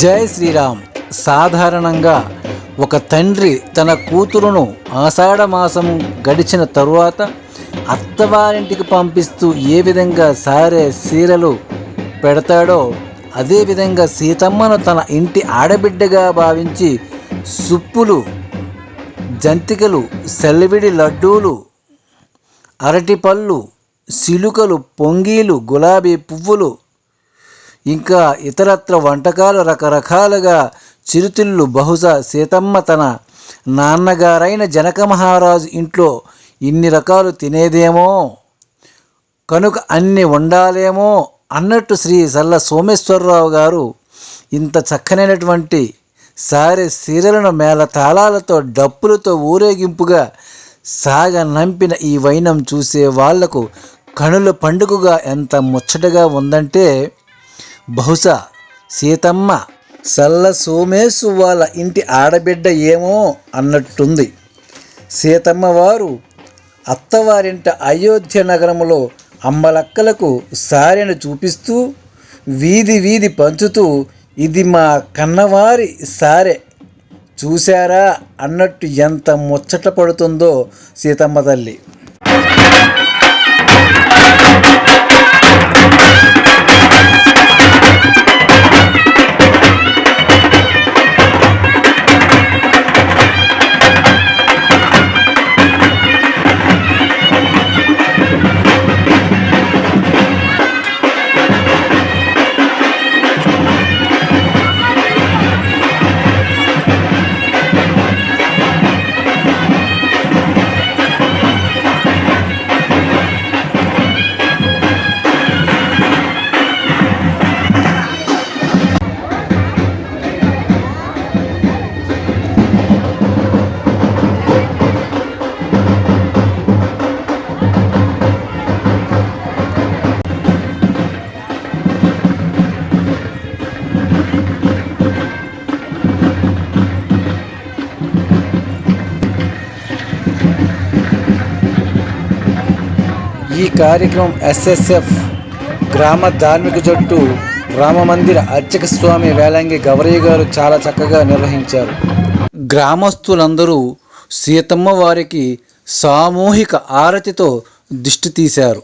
జై శ్రీరామ్. సాధారణంగా ఒక తండ్రి తన కూతురును ఆషాఢమాసం గడిచిన తరువాత అత్తవారింటికి పంపిస్తూ ఏ విధంగా సారే సీరలు పెడతాడో అదేవిధంగా సీతమ్మను తన ఇంటి ఆడబిడ్డగా భావించి సుప్పులు జంతికలు సెలవిడి లడ్డూలు అరటిపళ్ళు సిలుకలు పొంగీలు గులాబీ పువ్వులు ఇంకా ఇతరత్ర వంటకాలు రకరకాలుగా చిరుతిళ్ళు బహుశా సీతమ్మ తన నాన్నగారైన జనక మహారాజు ఇంట్లో ఇన్ని రకాలు తినేదేమో? కనుక అన్ని ఉండాలేమో అన్నట్టు శ్రీ సల్ల సోమేశ్వరరావు గారు ఇంత చక్కనైనటువంటి సారే సీరలను మేళ తాళాలతో డప్పులతో ఊరేగింపుగా సాగ నంపిన ఈ వైనం చూసే వాళ్ళకు కనుల పండుగగా ఎంత ముచ్చటగా ఉందంటే బహుశా సీతమ్మ సల్ల సోమేశు వాళ్ళ ఇంటి ఆడబిడ్డ ఏమో అన్నట్టుంది. సీతమ్మ వారు అత్తవారింట అయోధ్య నగరంలో అమ్మలక్కలకు సారెను చూపిస్తూ వీధి వీధి పంచుతూ ఇది మా కన్నవారి సారె. చూశారా అన్నట్టు ఎంత ముచ్చట పడుతుందో సీతమ్మ తల్లి. ఈ కార్యక్రమం ఎస్ఎస్ఎఫ్ గ్రామ ధార్మిక జట్టు రామమందిర అర్చక స్వామి వేలంగి గౌరయ్య గారు చాలా చక్కగా నిర్వహించారు. గ్రామస్తులందరూ సీతమ్మ వారికి సామూహిక ఆరతితో దిష్టి తీశారు.